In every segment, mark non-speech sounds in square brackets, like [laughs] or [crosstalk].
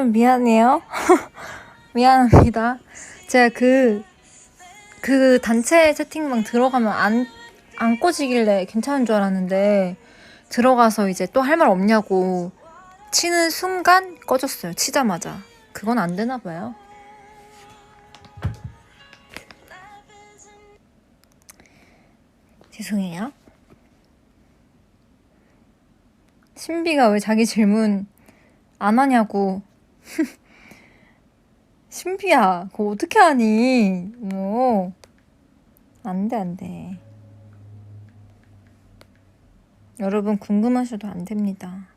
여러분 미안해요. [laughs] 미안합니다. 제가 그, 그 단체 채팅방 들어가면 안, 안 꺼지길래 괜찮은 줄 알았는데 들어가서 이제 또 할 말 없냐고 치는 순간 꺼졌어요. 치자마자. 그건 안 되나 봐요. 죄송해요. 신비가 왜 자기 질문 안 하냐고. [laughs] 신비야, 그거 어떻게 하니? 뭐. 안 돼, 안 돼. 여러분, 궁금하셔도 안 됩니다.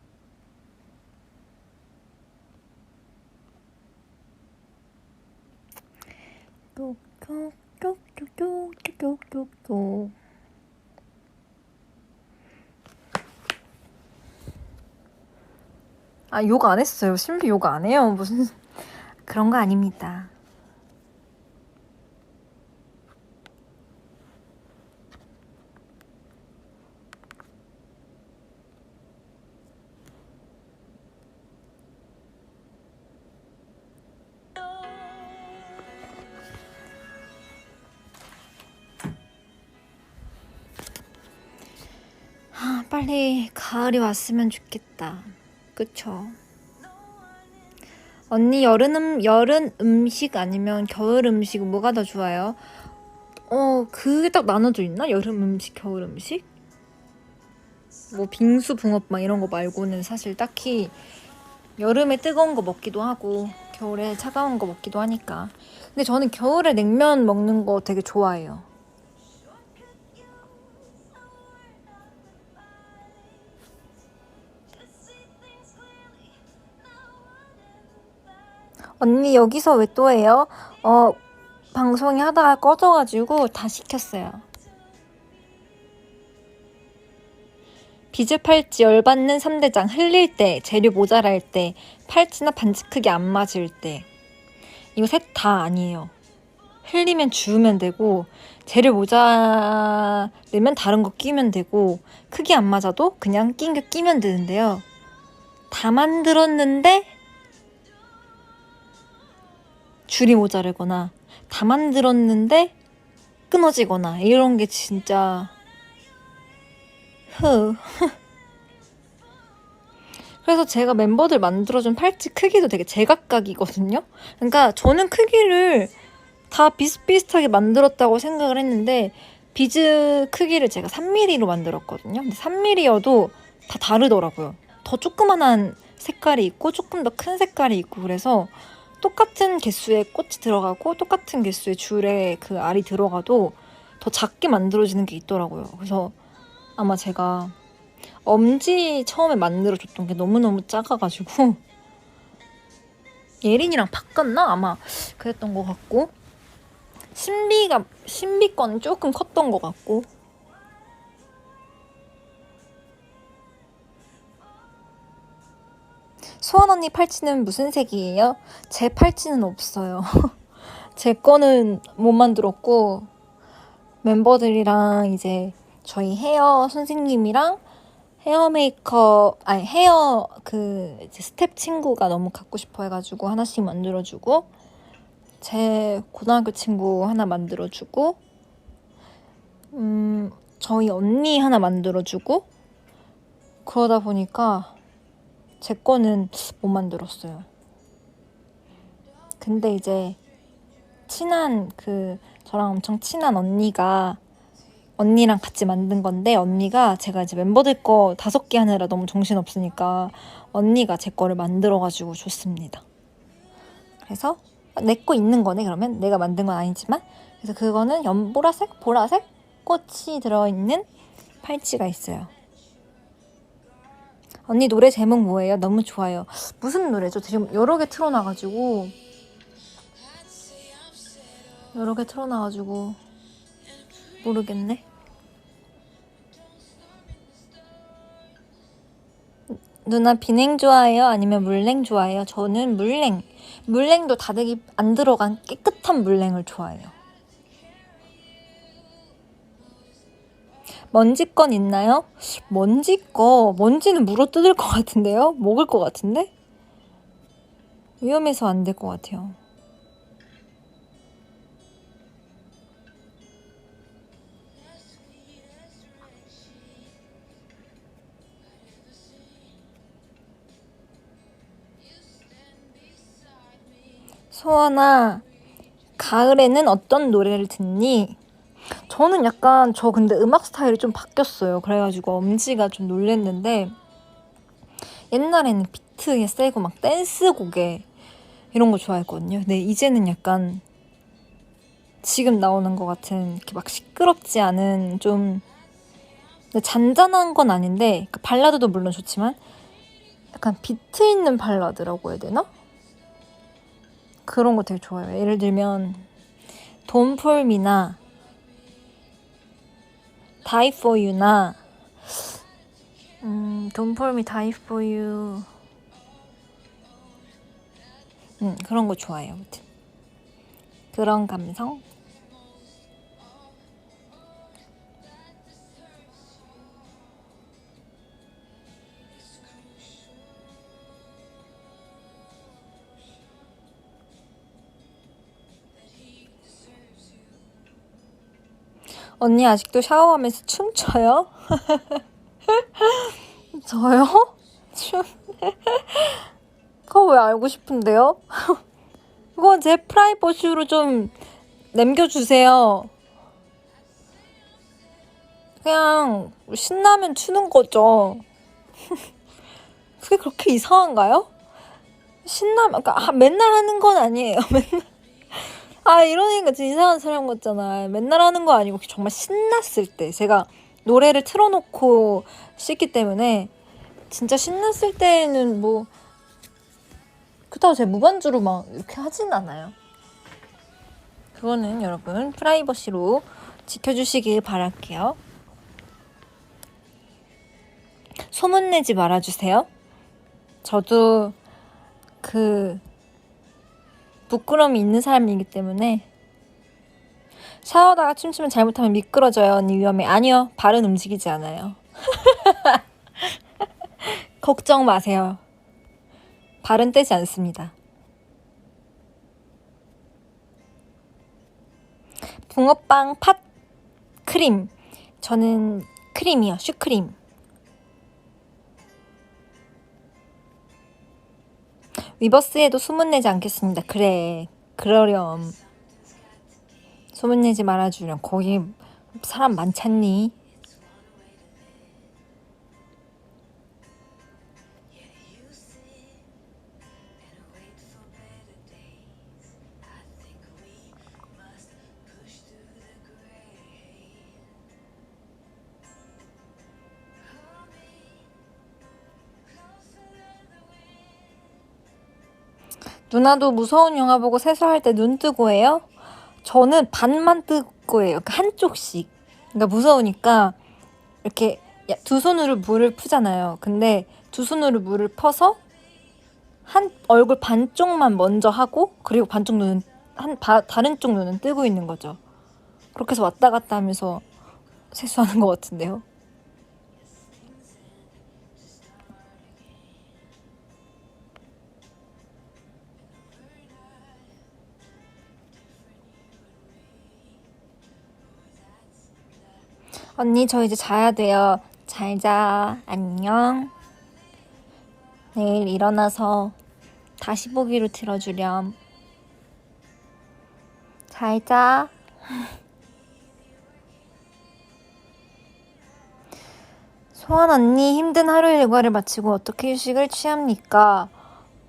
꼭, 꼭, 꼭, 꼭, 꼭, 꼭, 꼭, 꼭. 아, 욕 안 했어요. 신비 욕 안 해요. 무슨 [laughs] 그런 거 아닙니다. 아, 빨리 가을이 왔으면 좋겠다. 그쵸? 언니 여름 음, 여름 음식 아니면 겨울 음식 뭐가 더 좋아요? 어 그게 딱 나눠져 있나? 여름 음식, 겨울 음식? 뭐 빙수, 붕어빵 이런 거 말고는 사실 딱히 여름에 뜨거운 거 먹기도 하고 겨울에 차가운 거 먹기도 하니까. 근데 저는 겨울에 냉면 먹는 거 되게 좋아해요. 언니 여기서 왜 또 해요? 어 방송이 하다가 꺼져가지고 다 시켰어요. 비즈 팔찌 열받는 3대장 흘릴 때, 재료 모자랄 때, 팔찌나 반지 크기 안 맞을 때. 이거 셋 다 아니에요. 흘리면 주우면 되고, 재료 모자르면 다른 거 끼면 되고, 크기 안 맞아도 그냥 낀거 끼면 되는데요. 다 만들었는데 줄이 모자르거나 다 만들었는데 끊어지거나 이런 게 진짜 흐. [laughs] 그래서 제가 멤버들 만들어준 팔찌 크기도 되게 제각각이거든요. 그러니까 저는 크기를 다 비슷비슷하게 만들었다고 생각을 했는데 비즈 크기를 제가 3mm로 만들었거든요. 근데 3mm여도 다 다르더라고요. 더 조그만한 색깔이 있고 조금 더 큰 색깔이 있고 그래서 똑같은 개수의 꽃이 들어가고 똑같은 개수의 줄에 그 알이 들어가도 더 작게 만들어지는 게 있더라고요. 그래서 아마 제가 엄지 처음에 만들어줬던 게 너무너무 작아가지고 [laughs] 예린이랑 바꿨나? 아마 그랬던 것 같고 신비가 신비 건 조금 컸던 것 같고 소원 언니 팔찌는 무슨 색이에요? 제 팔찌는 없어요. [laughs] 제 거는 못 만들었고 멤버들이랑 이제 저희 헤어 선생님이랑 헤어 메이커 아니 헤어 그 스텝 친구가 너무 갖고 싶어 해가지고 하나씩 만들어주고 제 고등학교 친구 하나 만들어주고 음 저희 언니 하나 만들어주고 그러다 보니까 제 거는 못 만들었어요. 근데 이제 친한 그 저랑 엄청 친한 언니가 언니랑 같이 만든 건데 언니가 제가 이제 멤버들 거 다섯 개 하느라 너무 정신 없으니까 언니가 제 거를 만들어 가지고 줬습니다. 그래서 내 거 있는 거네 그러면 내가 만든 건 아니지만 그래서 그거는 연보라색, 보라색 꽃이 들어 있는 팔찌가 있어요. 언니 노래 제목 뭐예요? 너무 좋아요. 무슨 노래죠? 지금 여러 개 틀어놔가지고 여러 개 틀어놔가지고 모르겠네. 누나 비냉 좋아해요? 아니면 물냉 좋아해요? 저는 물냉. 물냉도 다대기 안 들어간 깨끗한 물냉을 좋아해요. 먼지 건 있나요? 먼지 거, 먼지는 물어 뜯을 것 같은데요? 먹을 것 같은데? 위험해서 안 될 것 같아요. 소원아, 가을에는 어떤 노래를 듣니? 저는 약간 저 근데 음악 스타일이 좀 바뀌었어요. 그래가지고 엄지가 좀 놀랬는데 옛날에는 비트에 세고 막 댄스곡에 이런 거 좋아했거든요. 근데 이제는 약간 지금 나오는 것 같은 이렇게 막 시끄럽지 않은 좀 잔잔한 건 아닌데 그 발라드도 물론 좋지만 약간 비트 있는 발라드라고 해야 되나? 그런 거 되게 좋아요. 예를 들면 Me나 Die For You나 음, Don't Fall Me, Die For You 음, 그런 거 좋아해요. 아무튼 그런 감성 언니 아직도 샤워하면서 춤춰요? [laughs] 저요? 춤? 그거 왜 알고 싶은데요? [laughs] 그건 제 프라이버시로 좀 남겨주세요. 그냥 신나면 추는 거죠. [laughs] 그게 그렇게 이상한가요? 신나면, 그러니까 맨날 하는 건 아니에요. 맨날. 아 이러니까 진짜 이상한 사람 같잖아. 맨날 하는 거 아니고 정말 신났을 때 제가 노래를 틀어놓고 씻기 때문에 진짜 신났을 때는 뭐 그렇다고 제가 무반주로 막 이렇게 하진 않아요. 그거는 여러분 프라이버시로 지켜주시길 바랄게요. 소문내지 말아주세요. 저도 그 부끄러움이 있는 사람이기 때문에 샤워다가 춤추면 잘못하면 미끄러져요. 언니 위험해. 아니요. 발은 움직이지 않아요. [laughs] 걱정 마세요. 발은 떼지 않습니다. 붕어빵 팥 크림. 저는 크림이요. 슈크림. 위버스에도 소문내지 않겠습니다. 그래, 그러렴. 소문내지 말아주렴. 거기 사람 많잖니? 누나도 무서운 영화 보고 세수할 때 눈 뜨고 해요? 저는 반만 뜨고 해요. 한쪽씩. 그러니까 무서우니까 이렇게 두 손으로 물을 푸잖아요. 근데 두 손으로 물을 퍼서 한 얼굴 반쪽만 먼저 하고 그리고 반쪽 눈은 한 바, 다른 쪽 눈은 뜨고 있는 거죠. 그렇게 해서 왔다 갔다 하면서 세수하는 것 같은데요. 언니, 저 이제 자야 돼요. 잘 자. 안녕. 내일 일어나서 다시 보기로 들어주렴. 잘 자. [laughs] 소원 언니 힘든 하루 일과를 마치고 어떻게 휴식을 취합니까?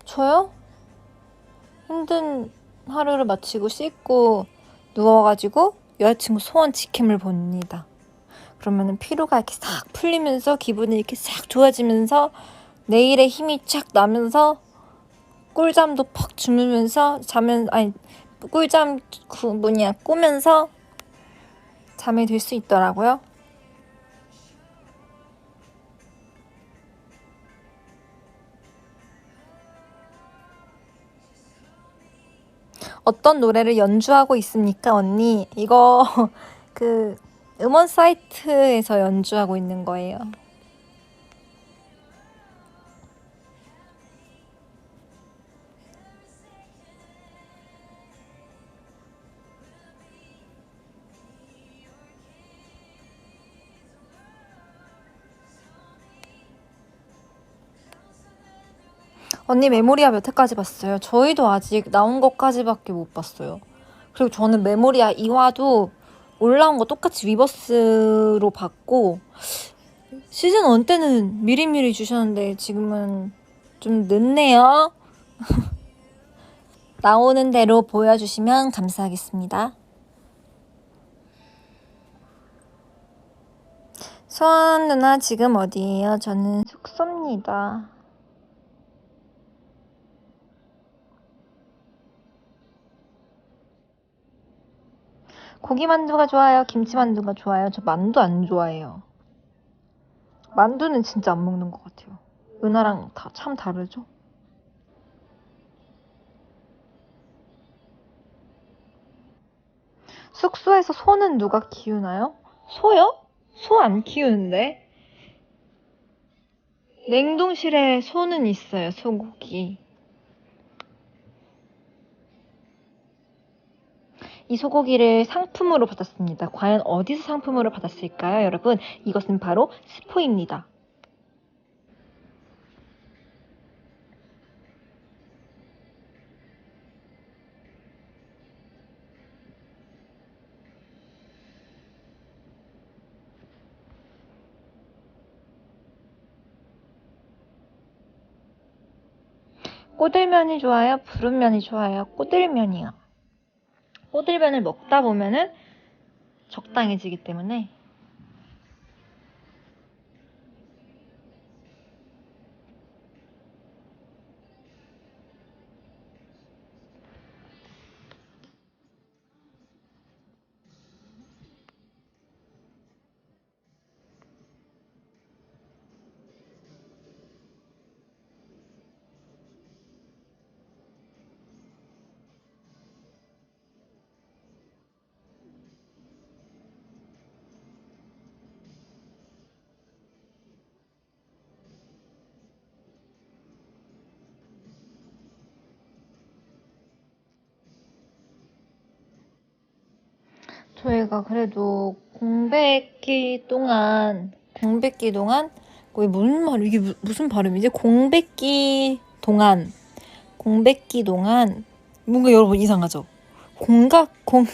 저요? 힘든 하루를 마치고 씻고 누워가지고 여자친구 소원 지킴을 봅니다. 그러면은 피로가 이렇게 싹 풀리면서 기분이 이렇게 싹 좋아지면서 내일의 힘이 쫙 나면서 꿀잠도 퍽 주무면서 자면 아니 꿀잠 그 뭐냐 꾸면서 잠이 들 수 있더라고요. 어떤 노래를 연주하고 있습니까, 언니? 이거 [laughs] 그 음원 사이트에서 연주하고 있는 거예요. 언니 메모리아 몇 회까지 봤어요? 저희도 아직 나온 것까지밖에 못 봤어요. 그리고 저는 메모리아 2화도 올라온 거 똑같이 위버스로 봤고 시즌 1 때는 미리미리 주셨는데 지금은 좀 늦네요. [laughs] 나오는 대로 보여주시면 감사하겠습니다. 소원 누나 지금 어디예요? 저는 숙소입니다. 고기 만두가 좋아요? 김치 만두가 좋아요? 저 만두 안 좋아해요. 만두는 진짜 안 먹는 것 같아요. 은하랑 다 참 다르죠? 숙소에서 소는 누가 키우나요? 소요? 소 안 키우는데? 냉동실에 소는 있어요, 소고기. 이 소고기를 상품으로 받았습니다. 과연 어디서 상품으로 받았을까요, 여러분? 이것은 바로 스포입니다. 꼬들면이 좋아요? 부른면이 좋아요? 꼬들면이요. 꼬들면을 먹다 보면은 적당해지기 때문에 저희가 그래도 공백기 동안 공백기 동안 거의 무슨 말 이게 무, 무슨 발음이지? 공백기 동안 공백기 동안 뭔가 여러분 이상하죠? 공각 공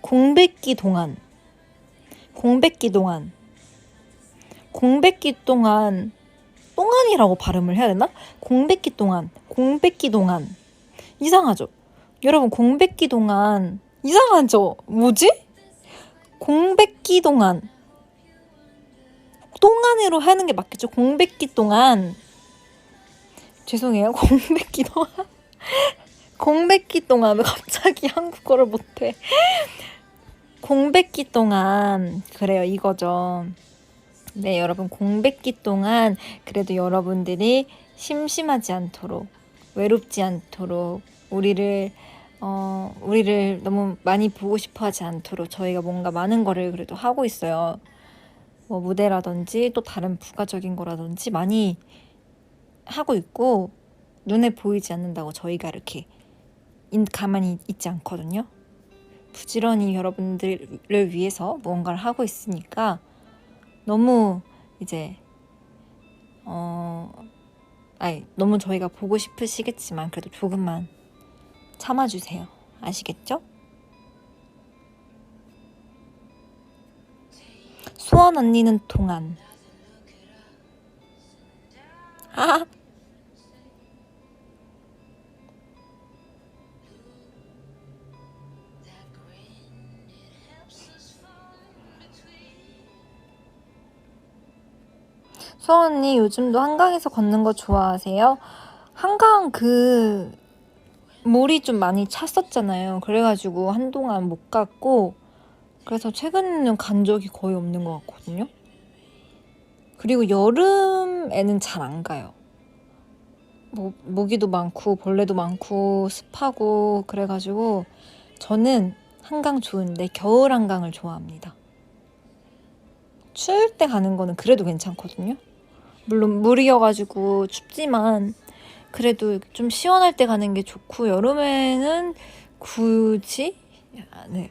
공백기 동안 공백기 동안 공백기 동안 동안이라고 발음을 해야 되나? 공백기 동안 공백기 동안 이상하죠? 여러분 공백기 동안 이상하죠? 뭐지? 공백기 동안 동안으로 하는 게 맞겠죠? 공백기 동안. 죄송해요. [laughs] 공백기 동안. 공백기 동안. 왜 갑자기 [laughs] 한국어를 못해? 공백기 동안. 그래요. 이거죠. 네 여러분. 공백기 동안. 그래도 여러분들이 심심하지 않도록 외롭지 않도록 우리를 어, 우리를 너무 많이 보고 싶어 하지 않도록 저희가 뭔가 많은 거를 그래도 하고 있어요. 뭐 무대라든지 또 다른 부가적인 거라든지 많이 하고 있고 눈에 보이지 않는다고 저희가 이렇게 가만히 있지 않거든요. 부지런히 여러분들을 위해서 무언가를 하고 있으니까 너무 이제 어 아니 너무 저희가 보고 싶으시겠지만 그래도 조금만 참아주세요. 아시겠죠? 소원 언니는 동안. 아! 소원 언니 요즘도 한강에서 걷는 거 좋아하세요? 한강 그 물이 좀 많이 찼었잖아요. 그래가지고 한동안 못 갔고, 그래서 최근에는 간 적이 거의 없는 것 같거든요. 그리고 여름에는 잘 안 가요. 뭐, 모기도 많고, 벌레도 많고, 습하고, 그래가지고, 저는 한강 좋은데, 겨울 한강을 좋아합니다. 추울 때 가는 거는 그래도 괜찮거든요. 물론 물이어가지고 춥지만, 그래도 좀 시원할 때 가는 게 좋고 여름에는 굳이 네.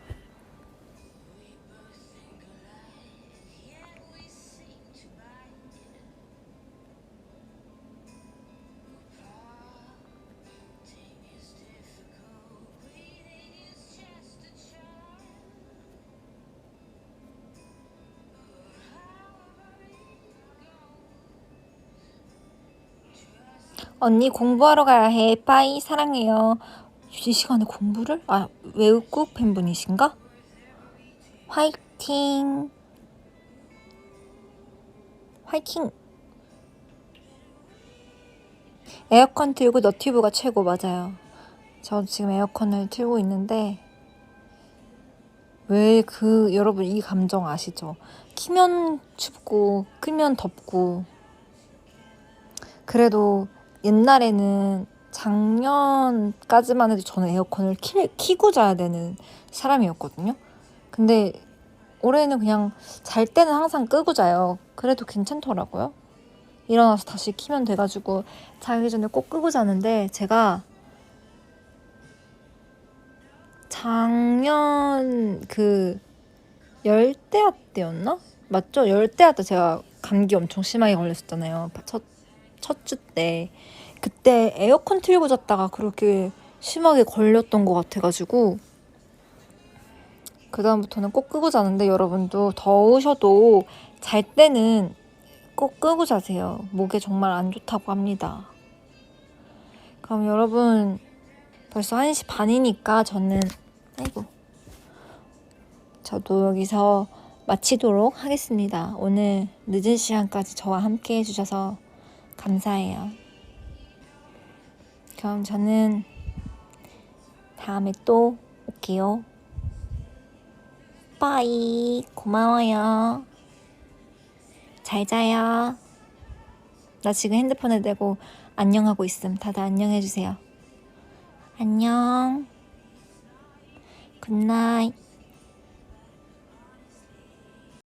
언니 공부하러 가야 해. 빠이 사랑해요. 이 시간에 공부를? 아 외국 팬분이신가? 화이팅. 화이팅. 에어컨 틀고 너튜브가 최고 맞아요. 저 지금 에어컨을 틀고 있는데 왜 그 여러분 이 감정 아시죠? 키면 춥고 끄면 덥고 그래도 옛날에는 작년까지만 해도 저는 에어컨을 키, 키고 자야 되는 사람이었거든요. 근데 올해는 그냥 잘 때는 항상 끄고 자요. 그래도 괜찮더라고요. 일어나서 다시 키면 돼가지고 자기 전에 꼭 끄고 자는데 제가 작년 그 열대야 때였나? 맞죠? 열대야 때 제가 감기 엄청 심하게 걸렸었잖아요. 첫, 첫 주 때. 그때 에어컨 틀고 잤다가 그렇게 심하게 걸렸던 것 같아가지고 그다음부터는 꼭 끄고 자는데 여러분도 더우셔도 잘 때는 꼭 끄고 자세요. 목에 정말 안 좋다고 합니다. 그럼 여러분 벌써 1시 반이니까 저는 아이고 저도 여기서 마치도록 하겠습니다. 오늘 늦은 시간까지 저와 함께 해주셔서 감사해요. 그럼 저는 다음에 또 올게요. 빠이. 고마워요. 잘 자요. 나 지금 핸드폰에 대고 안녕하고 있음. 다들 안녕해주세요. 안녕. 굿나잇.